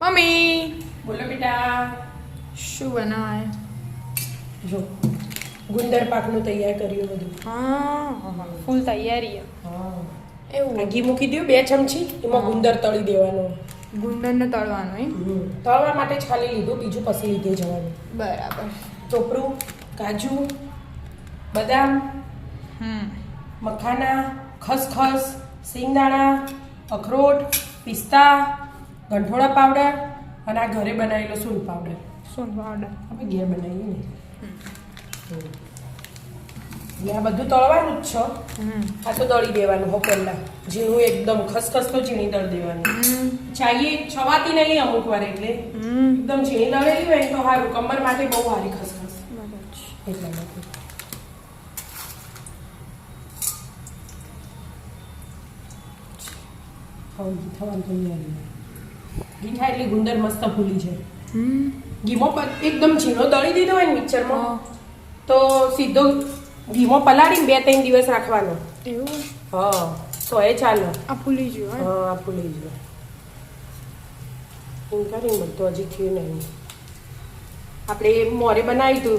Mummy! બોલો બેટા. શું બનાવે? જો ગુંદર પાકનું તૈયાર કર્યું બધું. હા ફૂલ તૈયારી હા. એવું. ઘી મૂકી દઉં બે ચમચી એમાં ગુંદર તળી દેવાનું. ગુંદરને તળવાનું એમ? તળવા માટે જ ખાલી લીધું બીજું પછી લીધે જવાનું. બરાબર. ચોપડું કાજુ બદામ હમ. મખાના ખસખસ સિંગદાણા અખરોટ પિસ્તા ગંઠોળા પાવડર અને આ ઘરે બનાવેલો સૂંઠ પાવડર. શું પાવડર. આપણે ઘેર બનાવીએ ને. એટલે આ બધું તળવાનું જ છે. હમ. આ તો દળી દેવાનું હો પહેલા. ઝીણું એકદમ ખસખસ તો ઝીણી દળી દેવાની. ચાઈએ છવાતી નહીં અમુક વાર એટલે. એકદમ ઝીણી દળેલી હોય તો સારું. કમર માટે બહુ સારી ખસખસ. એટલે માટે. થવાનું તૈયારી ઘી થાય એટલે ગુંદર મસ્ત ફૂલી જાય. ઘીમો એકદમ ઝીણો દળી દીધો હોય ને મિક્સરમાં તો સીધો ઘીમો પલાળીને બે ત્રણ દિવસ રાખવાનો. એવું હા તો એ ચાલો. આ ફૂલી ગયું હા. આ જાય એમ કરીને બધું હજી થયું નહીં. આપણે મોરે બનાવ્યું હતું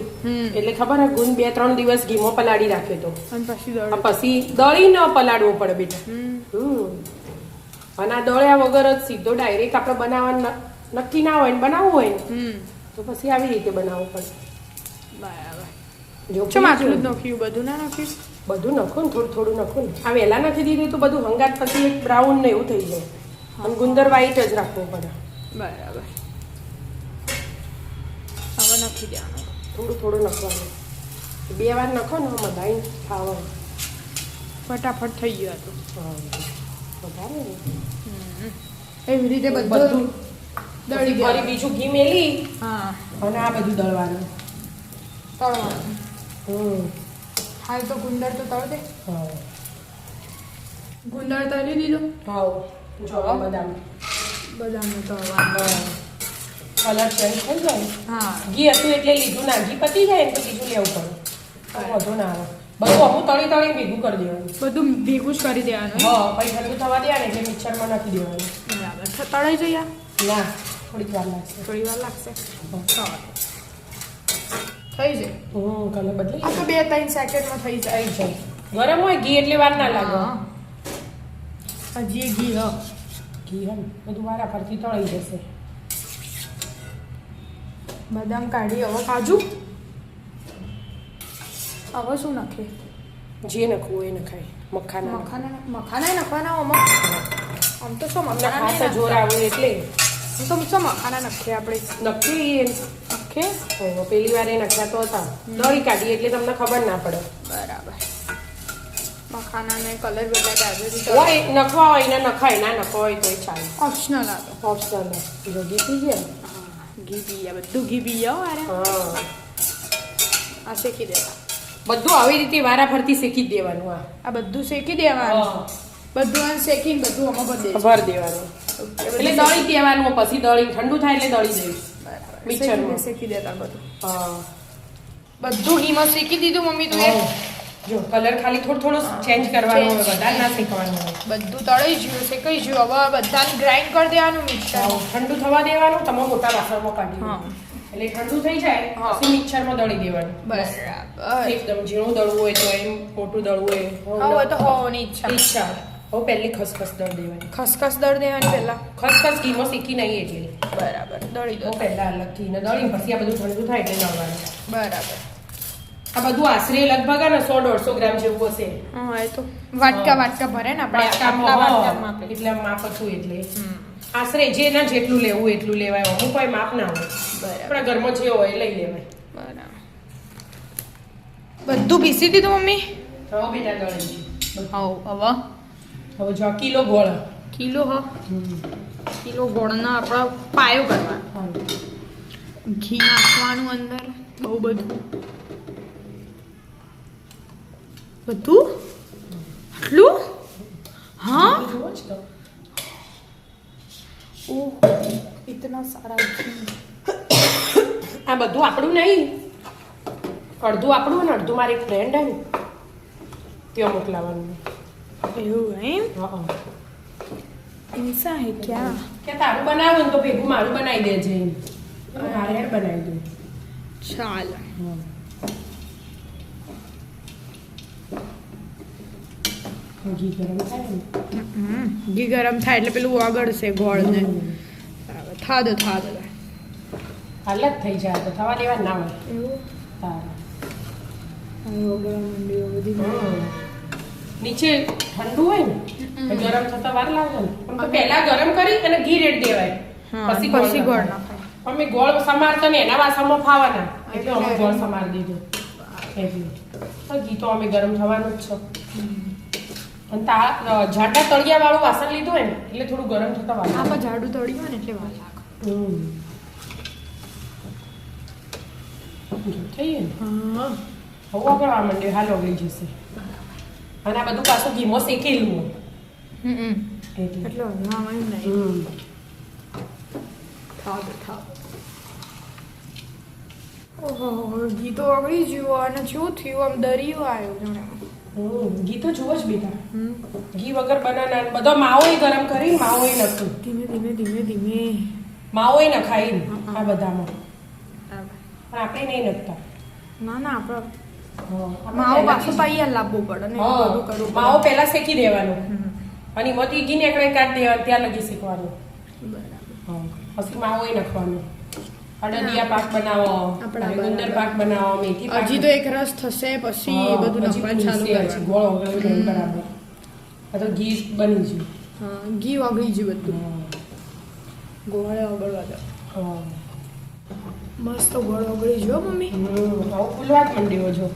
એટલે ખબર હે ગુંદ બે ત્રણ દિવસ ઘીમો પલાળી રાખ્યો તો. પછી પછી દળી ન પલાળવો પડે બેટા. હમ. અને આ દળ્યા વગર જ સીધો ડાયરેક્ટ આપણે બનાવવા નક્કી ના હોય ને બનાવવું હોય ને તો પછી આવી રીતે બનાવવું પડે. બરાબર. જો ચમ આટલું જ નાખ્યું? બધું ના નાખ્યું? બધું નખો ને થોડું થોડું નખો ને. આ વહેલા નથી દીધું તો બધું હંગાત પછી એક બ્રાઉન ને એવું થઈ જાય. અને ગુંદર વ્હાઈટ જ રાખવું પડે. બરાબર. હવે નાખી દેવાનું. થોડું થોડું નખવાનું. બે વાર નખો ને મધાઈ ખાવાનું. ફટાફટ થઈ ગયું હતું વધારે એવી રીતે બધું દળી ફરી બીજું ઘી મેલી. હા. અને આ બધું દળવાનું. તળવાનું. હમ. તો ગુંદર તો તળ દે. ગુંદર તળી દીધું? હા. જો બદામ. બદામ તળવાનું. કલર ચેન્જ થઈ જાય હા. ઘી હતું એટલે લીધું ના. ઘી પતી જાય ને તો બીજું લેવું પડે. વધુ ના આવે. બધું અમુક તળી તળી ભેગું કરી દેવાનું. બધું ભેગું જ કરી દેવાનું. હા પછી ઠંડુ થવા દે ને એટલે મિક્સરમાં નાખી દેવાનું. બરાબર. તળાઈ જઈએ ના થોડીક વાર લાગશે. થોડી વાર લાગશે? થઈ જાય. હમ કલર બદલી આ તો બે ત્રણ સેકન્ડમાં થઈ જાય. જાય. ગરમ હોય ઘી એટલે વાર ના લાગે. હા. હજી ઘી હ. ઘી હ બધું વારા ફરતી તળાઈ જશે. બદામ કાઢી હવે કાજુ? હવે શું નાખે? જે નખવું એ નખાય. મખાના મખાના મખાના નાખવાના આમાં આમ તો શું મખાના જોર આવે એટલે. હું તો શું મખાના નાખીએ આપણે? નખીએ નખે? પેલી વાર એ નખ્યા તો હતા. દળી કાઢીએ એટલે તમને ખબર ના પડે. બરાબર. મખાનાને કલર દાદરી હોય નખવા હોય ને નખાય ના નખવા હોય તો ચાલે. ઓપ્શનલ આ તો. ઓપ્શનલ જો ઘી પી ગયા? ઘી પીએ બધું ઘી આરે હા. આ શેકી દેવા. બધું આવી રીતે વારા ફરતી શેકી જ દેવાનું આ. આ બધું શેકી દેવાનું? બધું આને શેકીને બધું આમાં ભરી ભર દેવાનું. એટલે દળી દેવાનું પછી દળી ઠંડુ થાય એટલે દળી દેવું. મિક્સરમાં. શેકી દેતા બધું. હા. બધું ઘીમાં શેકી દીધું મમ્મી તું જો કલર ખાલી થોડો થોડો ચેન્જ કરવાનો હોય વધારે ના શેકવાનું બધું તળાઈ ગયું શેકાઈ ગયું. હવે બધાને ગ્રાઇન્ડ કરી દેવાનું મિક્સર ઠંડુ થવા દેવાનું તમે મોટા વાસણમાં કાઢી. એટલે ઠંડુ થઈ જાય. પછી મિક્સરમાં દળી દેવાનું. બરાબર. એકદમ ઝીણું દળવું હોય તો એમ મોટું દળવું હોય હોય તો હોવાની ઈચ્છા. ઈચ્છા. હવે પહેલી ખસખસ દળ દેવાની. ખસખસ દળ દેવાની પહેલા? ખસખસ ઘીમાં શીખી નહીં એટલે. બરાબર દળી દો. પહેલા અલગથી ને દળી પછી આ બધું ઠંડુ થાય એટલે દળવાનું બરાબર. આ બધું આશરે લગભગ ને સો દોઢસો ગ્રામ જેવું હશે. હા એ તો વાટકા વાટકા ભરે ને આપણે એટલે માપ હતું એટલે. આશરે જે ના જેટલું લેવું એટલું લેવાય. અમુક કોઈ માપ ના હોય. આપણા ઘરમાં જે હોય એ લઈ લેવાય. બરાબર. બધું પીસી દીધું મમ્મી? હવે બેટા હવ હવે? હવે જો કિલો ગોળ. કિલો હ? કિલો ગોળના આપણા પાયો કરવા ઘી નાખવાનું અંદર. બહુ બધું. બધું? આટલું? હા જુઓ જ તો. ઓહ ઇતના સારા આ બધું આપણું નહીં. અડધું આપણું ને અડધું મારી ફ્રેન્ડ હે ને ત્યાં મોકલાવાનું. એવું એમ? હે ક્યાં? કે તારું બનાવો ને તો ભેગું મારું બનાવી દેજે હારેર બનાવી દઉં. ચાલ. ઘી ગરમ થાય ઘી ગરમ થાય એટલે પેલું ઓગળશે ગોળ ને દો થાદ. અલગ થઈ જાય તો થવા દેવા ના હોય. એવું. નીચે ઠંડુ હોય ને ગરમ થતા વાર લાગે ને. પણ પહેલા ગરમ કરી અને ઘી રેડ દેવાય. પછી પછી ગોળ નાખાય. અમે ગોળ સમારતા ને એના વાસણમાં ફાવાના એટલે અમે ગોળ સમાર દીધો. એટલે. તો ઘી તો અમે ગરમ થવાનું જ છે. અને તા જાડા તળિયા વાળું વાસણ લીધું હોય ને એટલે થોડું ગરમ થતા વાર આપણે જાડું તળ્યું હોય ને એટલે વાર લાગે હમ. થઈ ગયું ને હા હવે ઓગળવા માંડ્યું હાલ ઓગળી જશે અને આ બધું પાછું શેકેલું હોય. હમ એટલે એટલે હલવામાં નહીં હમ. થા દો થા દો. ઓહો ઘી તો ઓગળી ગયું અને શું થયું આમ દરિયો આવ્યો જાણે. ઘી તો જુઓ જ બેટા. ઘી વગર બનાના બધો માવો ગરમ કરી માવો નતું ધીમે ધીમે ધીમે ધીમે માવો નખાય ને આ બધામાં. પણ આપણે નહીં નખતા. ના ના આપણે માવો પાછું પાઈએ લાવવું પડે ને. બધું કરવું માવો પહેલા શેકી દેવાનો. અને એમાંથી ઘી નીકળે કાઢ દેવા ત્યાં લગી શેકવાનું. બરાબર. પછી માવો નખવાનો. અડદિયા પાક બનાવો ગુંદર પાક બનાવો મેથી પાક હજી તો એક રસ થશે પછી બધું નખવાનું ચાલુ ફૂલશે ગોળ ઓગળ્યો બરાબર. આ તો ઘી બની ગયું. હા ઘી ઓગળી ગયું બધું. ગોળે ઓગળવા દો. મસ્ત ગોળ ઓગળી જો મમ્મી? હવે ફૂલવા માંડ્યો જો.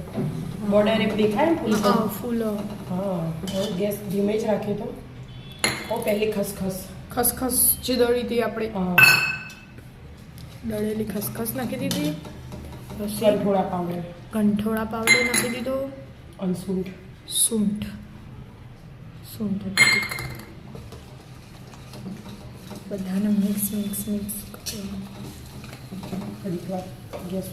બોર્ડર એક દેખાય ફૂલ હા ફૂલો. હા ગેસ ધીમે જ રાખ્યો તો. ઓ પહેલી ખસખસ. ખસખસ જે દળી હતી આપણે. દળેલી ખસખસ નાખી દીધી. સરઘોડા પાવડર. ગંઠોળા પાવડર નાખી દીધો. અને સૂંઠ. સૂંઠ. સૂંઠ. બધાને મિક્સ મિક્સ મિક્સ ગેસ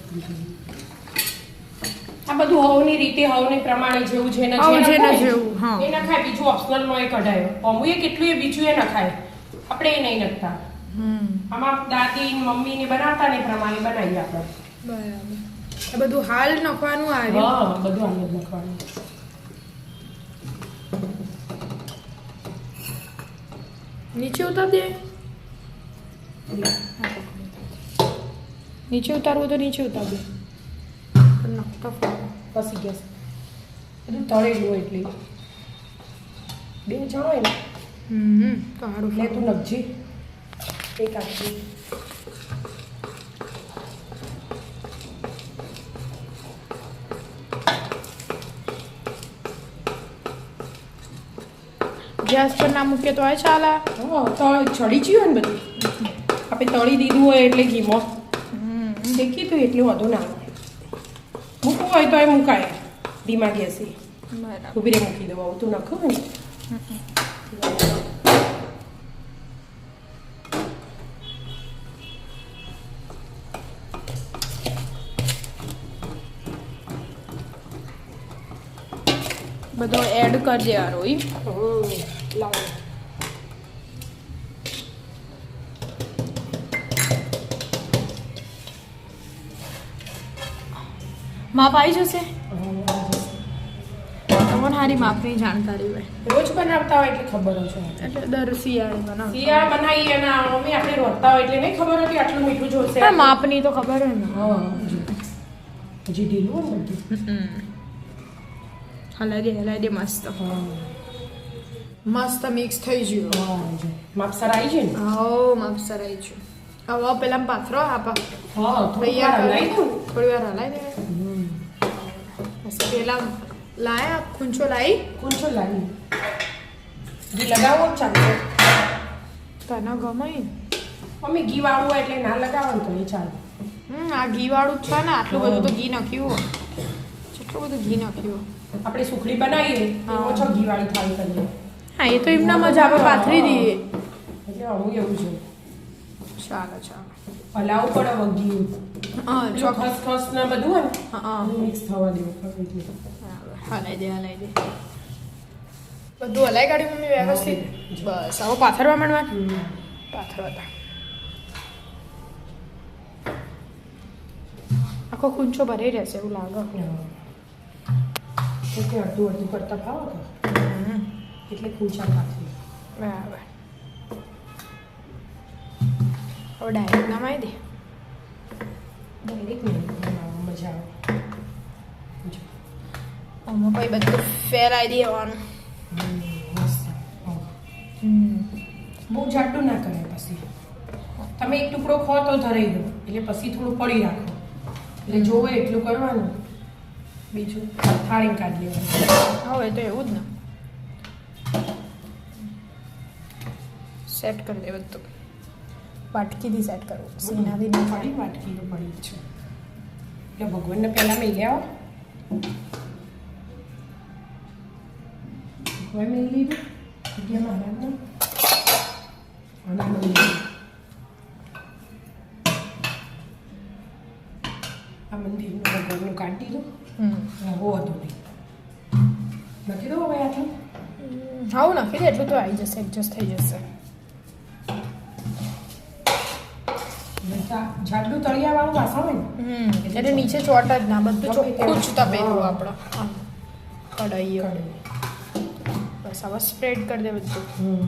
આ બધું હવની રીતે હવની પ્રમાણે જેવું છે જેને જેવું, હા. એ નખાય બીજું ઓપ્શનલમાં એ કઢાયો પમુએ કેટલું એ બીજું એ નખાય. આપણે એ નહીં નખતા. હમ. આમાં દાદી ને મમ્મી ને બનાવતા ને પ્રમાણે બનાવીએ આપણે. બરાબર. આ બધું હાલ નખવાનું આવે? હા બધું હાલ નખવાનું. નીચે ઉતાર દે. નીચે ઉતારવું તો નીચે ઉતાર ફસી ગયા બધું તળેલું હોય એટલે. બે જણ હોય ને? હમ તો સારું એટલે તું નખજી એક આખી. ગેસ પર ના મૂકીએ તો આ ચાલે ચડી ગયું હોય ને બધું. આપણે તળી દીધું હોય એટલે ઘીમાં. શેકી તો એટલે વધુ ના મૂકવું હોય તો એ મુકાય. ધીમા ગેસે. ઊભી રે મૂકી દઉં. આવું તું નખો ને? બધો એડ કરી દેવાનો લાવો. માપ આવી જશે? તમને સારી માપની જાણકારી હોય. રોજ બનાવતા હોય એટલે ખબર હોય એટલે દર શિયાળે બનાવ શિયાળ બનાવી અને મમ્મી આપણે રોતા હોય એટલે નહીં ખબર હતી આટલું મીઠું જોશે હા માપની તો ખબર હોય ને. હા હજી ઢીલું હોય હલાઈ દે હલાઈ દે મસ્ત. હા. મસ્ત મિક્સ થઈ ગયું. માપસર આવી છે ને? હો માપસર આવી ગયું હવે પેલા પાથરો આપા. હા થોડી વાર હલાવી દઉં. થોડી વાર હલાઈ દે. પછી પેલા લાયા ખૂંચો લાવી કુંચો લાવી ઘી લગાવો ચાલો ચાલશે તને ગમે ને? મમ્મી ઘી વાળું હોય એટલે ના લગાવવાનું તો એ ચાલે હમ આ ઘી વાળું જ છે ને આટલું બધું તો ઘી નાખ્યું હોય. જેટલું બધું ઘી નાખ્યું આપણે સુખડી બનાવીએ. ઓછો ઘી વાળી થાળી કરીએ હા એ તો એમના મજા આપણે પાથરી દઈએ એટલે હું એવું છે ચાલો ચાલો હલાવવું પડે હવે ઘી હા પેલું ચોક્કસ. ખસખસ ને બધું હોય ને મિક્સ થવા દેવું હલાઈ દે હલાઈ દે. બધું હલાઈ કાઢ્યું મમ્મી વ્યવસ્થિત? બસ હવે પાથરવા માંડવા? પાથરવા આખો ખૂંચો ભરાઈ રહેશે એવું લાગે. હા. અડધું અડધું કરતા તો. એટલે ખૂંચા પાથરી. બરાબર. હવે ડાયરેક્ટ નમાઈ દે. ડાયરેક્ટ મજા આવે. આમાં પછી બધું ફેરાઈ દેવાનું. બહુ જાડું ના કરે પછી. તમે એક ટુકડો ખો તો ધરાઈ દો. એટલે પછી થોડું પડી રાખો. એટલે જોવે એટલું કરવાનું. બીજું થાળી કાઢી લેવાનું. હવે તો એવું જ ને. સેટ કરી દે બધું. વાટકીથી સેટ કરવું સીનાથી નહીં પડી વાટકીનું પડી છે. એટલે ભગવાનને પહેલાં મેં આવો. ભગવાન મેં લીધું. જગ્યા મહારાજને મંદિર આ મંદિરનું ભગવાનનું કાઢી દીધું. હમ. હતું નહીં. નથી દો હવે આટલું હાઉ નાખી દે એટલું તો આવી જશે એડજસ્ટ થઈ જશે. જાડું તળિયાવાળું વાસણ હોય ને એટલે નીચે ચોટ જ ના બધું ચોખ્ખું જ તપેલું આપણે. કઢાઈઓ કઢાઈ. બસ હવે સ્પ્રેડ કરી દે બધું. હમ.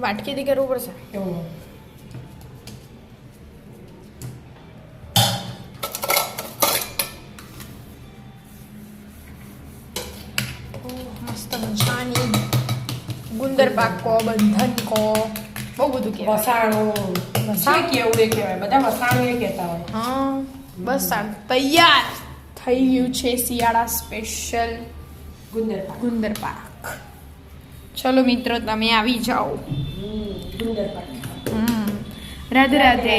વાટકીથી કરવું પડશે? મસ્ત મજાની ગુંદર પાક કો બંધન કો બહુ બધું કે વસાણો વસાણ? કેવું એ કહેવાય. બધા વસાણો એ કહેતા હોય. હા બસ તૈયાર થઈ ગયું છે શિયાળા સ્પેશિયલ ગુંદર ગુંદર પાક ચલો મિત્રો તમે આવી જાઓ. ગુંદર પાક રાધે રાધે.